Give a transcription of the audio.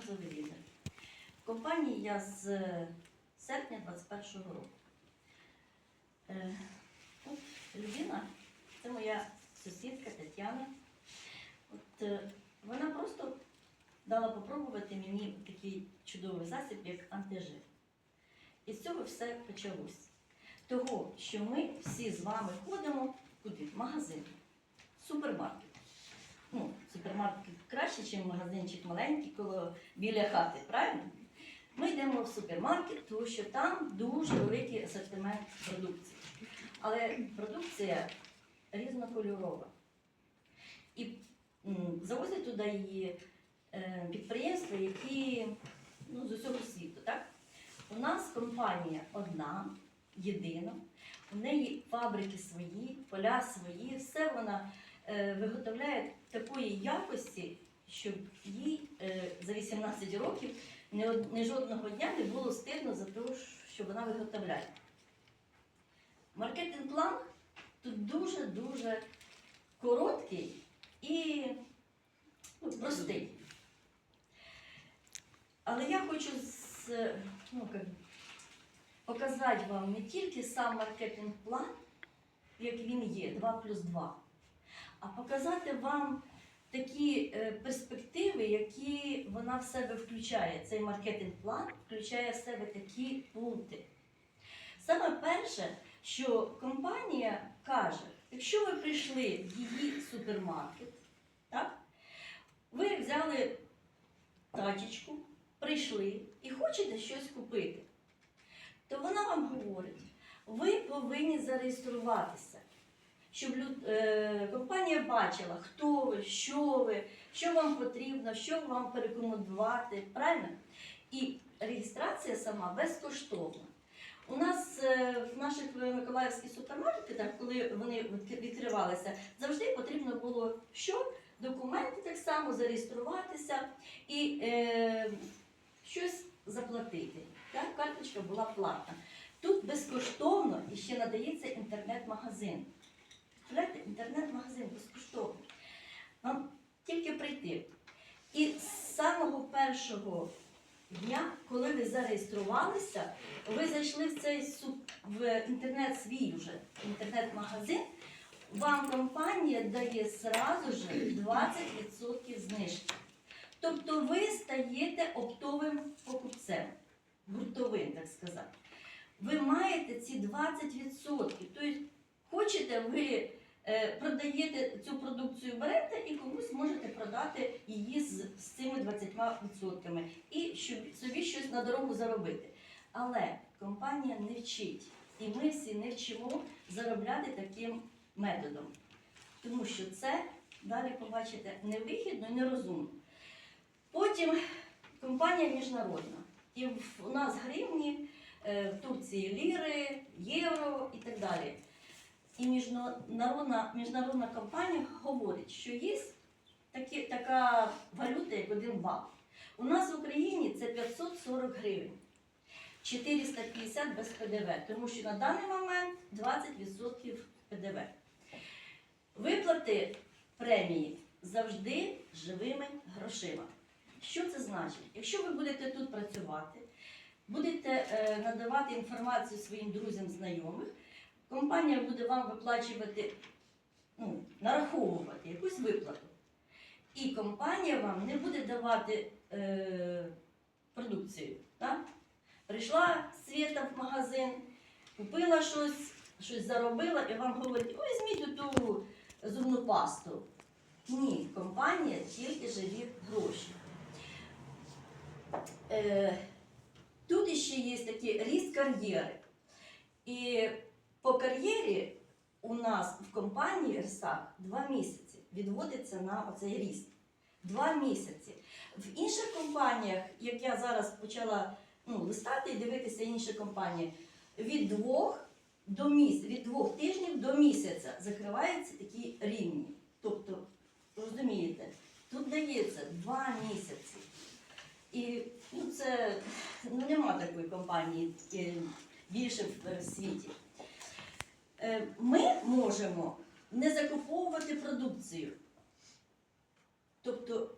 бронзовий лідер. В компанії я з серпня 21-го року. Е, От людина, це моя сусідка Тетяна. От, е, вона просто дала попробувати мені такий чудовий засіб, як антижир. І з цього все почалось. Того, що ми всі з вами ходимо куди? В магазин, супермаркет. Ну, супермаркет краще, ніж магазинчик маленький коло біля хати, правильно? Ми йдемо в супермаркет, тому що там дуже великий асортимент продукції. Але продукція різнокольорова. І завозять туди її е, підприємства, які ну, з усього світу. Так? У нас компанія одна, єдина, у неї фабрики свої, поля свої, все вона е, виготовляє такої якості, щоб їй е, за 18 років ні, жодного дня не було стидно за те, що вона виготовляє. Маркетинг-план тут дуже-дуже короткий і ну, простий. Але я хочу з, ну, как, показати вам не тільки сам маркетинг-план, як він є, 2 плюс 2, а показати вам такі е, перспективи, які вона в себе включає. Цей маркетинг-план включає в себе такі пункти. Саме перше, що компанія каже, якщо ви прийшли в її супермаркет, так, ви взяли тачечку, прийшли і хочете щось купити, то вона вам говорить, ви повинні зареєструватися, щоб е, компанія бачила, хто ви, що ви, що вам потрібно, що вам порекомендувати, правильно? І реєстрація сама безкоштовна. У нас е, в наших е, миколаївських супермаркетах, коли вони відкривалися, завжди потрібно було що? Документи так само зареєструватися і е, щось заплатити. Так? Карточка була платна. Тут безкоштовно і ще надається інтернет-магазин. Представляєте, інтернет-магазин безкоштовно. Вам тільки прийти. І з самого першого дня, коли ви зареєструвалися, ви зайшли в цей в інтернет свій вже інтернет-магазин, вам компанія дає зразу ж 20% знижки. Тобто ви стаєте оптовим покупцем, гуртовим, так сказати. Ви маєте ці 20%. Тобто, хочете, ви продаєте цю продукцію, берете і комусь можете продати її з, з цими 20% і щоб собі щось на дорогу заробити. Але компанія не вчить, і ми всі не вчимо заробляти таким методом. Тому що це далі побачите невигідно і нерозумно. Потім компанія міжнародна. І в- у нас гривні, е, в Турції ліри, євро і так далі. І міжнародна, міжнародна компанія говорить, що є такі, така валюта, як один бал. У нас в Україні це 540 гривень. 450 без ПДВ, тому що на даний момент 20% ПДВ. Виплати премії завжди живими грошима. Що це значить? Якщо ви будете тут працювати, будете е, надавати інформацію своїм друзям, знайомих, компанія буде вам виплачувати, ну, нараховувати якусь виплату. І компанія вам не буде давати е, продукцію. Так? Прийшла Свята в магазин, купила щось, щось заробила і вам говорить, ой, візьміть ту зубну пасту. Ні, компанія тільки живі гроші. Е, тут ще є такий ріст кар'єри. І нас в компанії РСАК два місяці відводиться на оцей ріст. Два місяці. В інших компаніях, як я зараз почала ну, листати і дивитися інші компанії, від двох до міс... від двох тижнів до місяця закриваються такі рівні. Тобто, розумієте, тут дається два місяці. І ну, це ну, нема такої компанії е, більше в світі. Е, Ми можемо не закуповувати продукцію. Тобто